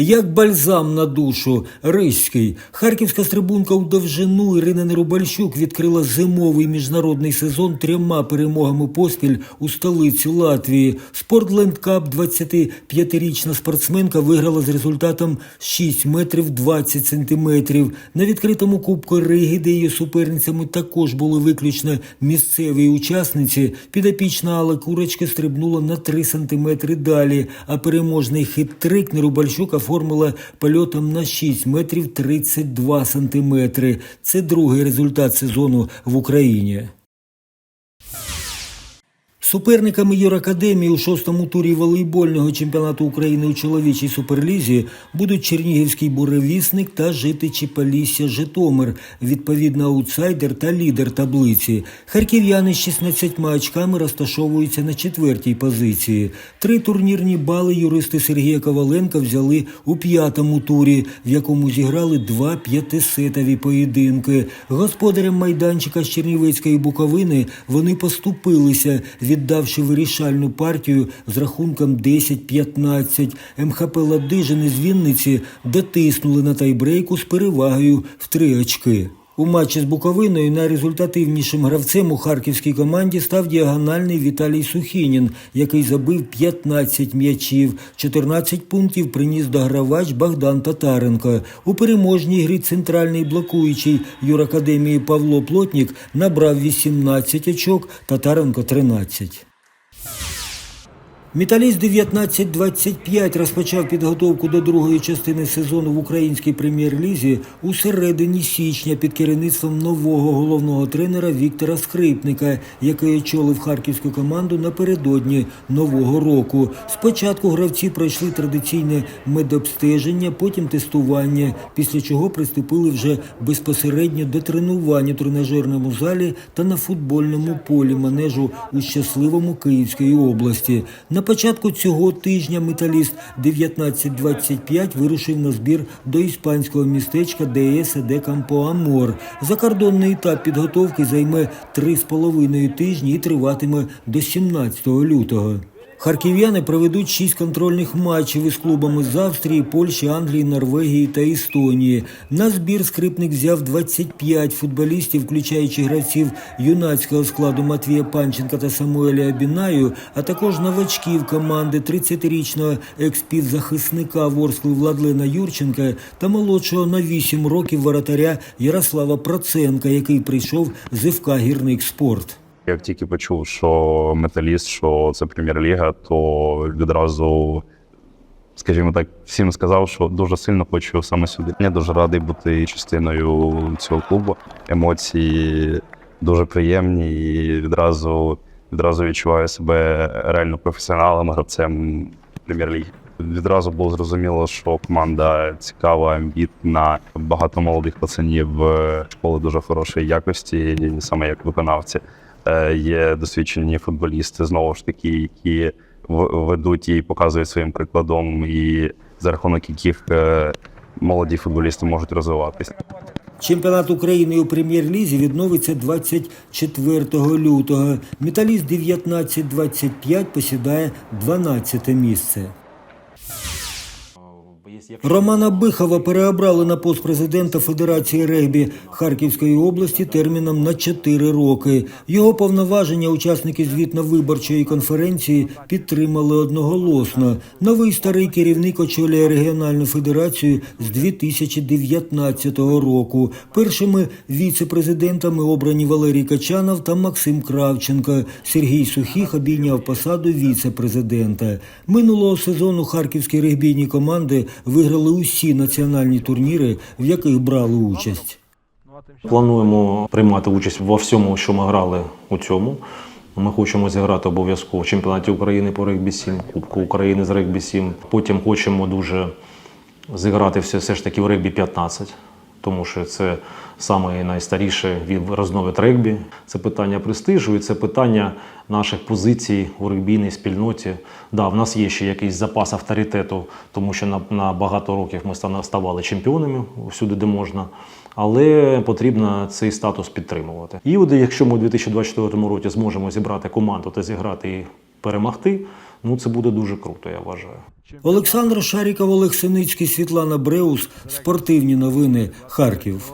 Як бальзам на душу, Ризький. Харківська стрибунка у довжину Ірина Нерубальщук відкрила зимовий міжнародний сезон трьома перемогами поспіль у столиці Латвії. Спортленд Кап 25-річна спортсменка виграла з результатом 6 метрів 20 сантиметрів. На відкритому кубку Риги, де її суперницями також були виключно місцеві учасниці, підопічна Алла Курочка стрибнула на 3 сантиметри далі, а переможний хит-трик Нерубальщук оформила польотом на 6 метрів 32 сантиметри. Це другий результат сезону в Україні. Суперниками Юракадемії у шостому турі волейбольного чемпіонату України у чоловічій суперлізі будуть Чернігівський буревісник та житичі Полісся Житомир, відповідно аутсайдер та лідер таблиці. Харків'яни з 16 очками розташовуються на четвертій позиції. Три турнірні бали юристи Сергія Коваленка взяли у п'ятому турі, в якому зіграли два п'ятисетові поєдинки. Господарям майданчика з Чернівецької Буковини вони поступилися, віддавши вирішальну партію з рахунком 10-15. МХП Ладижини з Вінниці дотиснули на тайбрейку з перевагою в три очки. У матчі з Буковиною найрезультативнішим гравцем у харківській команді став діагональний Віталій Сухінін, який забив 15 м'ячів. 14 пунктів приніс догравач Богдан Татаренко. У переможній грі центральний блокуючий юракадемії Павло Плотнік набрав 18 очок, Татаренко 13. Металіст 19-25 розпочав підготовку до другої частини сезону в українській прем'єр-лізі у середині січня під керівництвом нового головного тренера Віктора Скрипника, який очолив харківську команду напередодні нового року. Спочатку гравці пройшли традиційне медобстеження, потім тестування, після чого приступили вже безпосередньо до тренування у тренажерному залі та на футбольному полі манежу у щасливому Київської області. Початку цього тижня металіст 1925 вирушив на збір до іспанського містечка ДС де Кампоамор. Закордонний етап підготовки займе 3,5 тижні і триватиме до 17 лютого. Харків'яни проведуть шість контрольних матчів із клубами з Австрії, Польщі, Англії, Норвегії та Естонії. На збір скрипник взяв 25 футболістів, включаючи гравців юнацького складу Матвія Панченка та Самуеля Абінаю, а також новачків команди 30-річного експівзахисника Ворскли Владлена Юрченка та молодшого на 8 років воротаря Ярослава Проценка, який прийшов з ФК «Гірник Спорт». Як тільки почув, що металіст, що це прем'єр-ліга, то відразу, скажімо так, всім сказав, що дуже сильно хочу саме сюди. Я дуже радий бути частиною цього клубу. Емоції дуже приємні і відразу, відразу відчуваю себе реально професіоналом, гравцем прем'єр-ліги. Відразу було зрозуміло, що команда цікава, амбітна, багато молодих пацанів, е, школи дуже хорошої якості, саме як виконавці. Е, Є досвідчені футболісти, знову ж таки, які ведуть і показують своїм прикладом, і за рахунок яких е, молоді футболісти можуть розвиватися. Чемпіонат України у прем'єр-лізі відновиться 24 лютого. Металіст 19-25 посідає 12 місце. Романа Бихова переобрали на пост президента Федерації регбі Харківської області терміном на 4 роки. Його повноваження учасники звітно-виборчої конференції підтримали одноголосно. Новий старий керівник очолює регіональну федерацію з 2019 року. Першими віце-президентами обрані Валерій Качанов та Максим Кравченко. Сергій Сухіх обійняв посаду віце-президента. Минулого сезону харківські регбійні команди виграли усі національні турніри, в яких брали участь. Плануємо приймати участь во всьому, що ми грали у цьому. Ми хочемо зіграти обов'язково в чемпіонаті України по регбі 7, Кубку України з регбі 7. Потім хочемо дуже зіграти все, все ж таки в регбі 15, тому що це саме найстаріший від розновид регбі. Це питання престижу і це питання наших позицій у регбійній спільноті. Да, в нас є ще якийсь запас авторитету, тому що на, на багато років ми ставали чемпіонами всюди, де можна. Але потрібно цей статус підтримувати. І от якщо ми у 2024 році зможемо зібрати команду та зіграти і перемогти, Ну це буде дуже круто, я вважаю. Олександр Шаріков, Олег Синицький, Світлана Бреус. Спортивні новини. Харків.